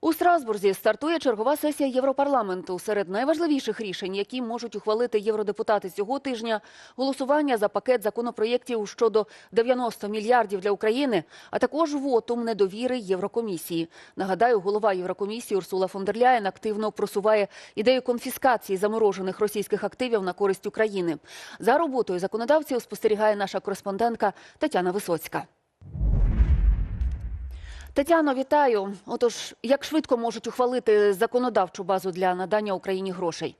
У Страсбурзі стартує чергова сесія Європарламенту. Серед найважливіших рішень, які можуть ухвалити євродепутати цього тижня, голосування за пакет законопроєктів щодо 90 мільярдів для України, а також вотум недовіри Єврокомісії. Нагадаю, голова Єврокомісії Урсула фон дер Ляєн активно просуває ідею конфіскації заморожених російських активів на користь України. За роботою законодавців спостерігає наша кореспондентка Тетяна Висоцька. Тетяно, вітаю. Отож, як швидко можуть ухвалити законодавчу базу для надання Україні грошей?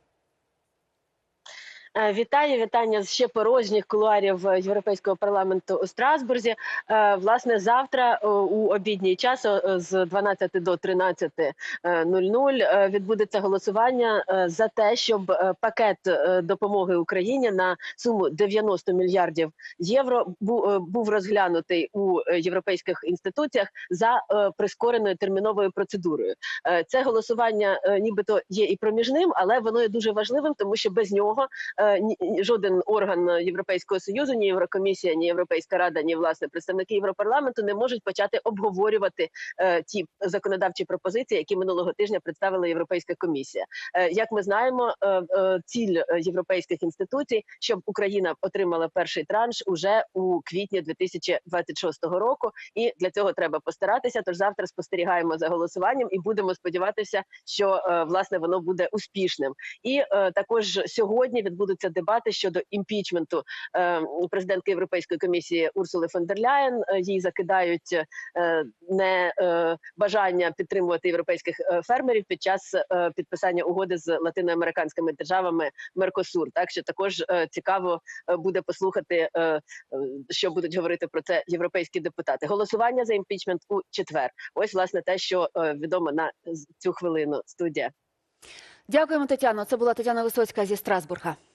Е, Вітаю, вітання з ще порожніх кулуарів е, Європейського парламенту у Страсбурзі. Е, Власне, завтра у обідній час з 12 до 13.00 е, відбудеться голосування за те, щоб пакет допомоги Україні на суму 90 мільярдів євро бу- був розглянутий у європейських інституціях за прискореною терміновою процедурою. Це голосування, нібито є і проміжним, але воно є дуже важливим, тому що без нього жоден орган Європейського союзу, ні Єврокомісія, ні Європейська рада, ні власне представники Європарламенту не можуть почати обговорювати е, ті законодавчі пропозиції, які минулого тижня представила Європейська комісія. Е, як ми знаємо, е, е, ціль е, європейських інституцій, щоб Україна отримала перший транш уже у квітні 2026 року, і для цього треба постаратися. Тож завтра спостерігаємо за голосуванням і будемо сподіватися, що е, власне воно буде успішним. І е, також сьогодні відбудуться дебати щодо імпічменту е, президентки Європейської комісії Урсули фон дер Ляєн. Е, Їй закидають е, не бажання підтримувати європейських фермерів під час підписання угоди з латиноамериканськими державами Меркосур. Так що також цікаво буде послухати, що будуть говорити про це європейські депутати. Голосування за імпічмент у четвер. Ось власне те, що відомо на цю хвилину. Студія. Дякуємо, Тетяно. Це була Тетяна Висоцька зі Страсбурга.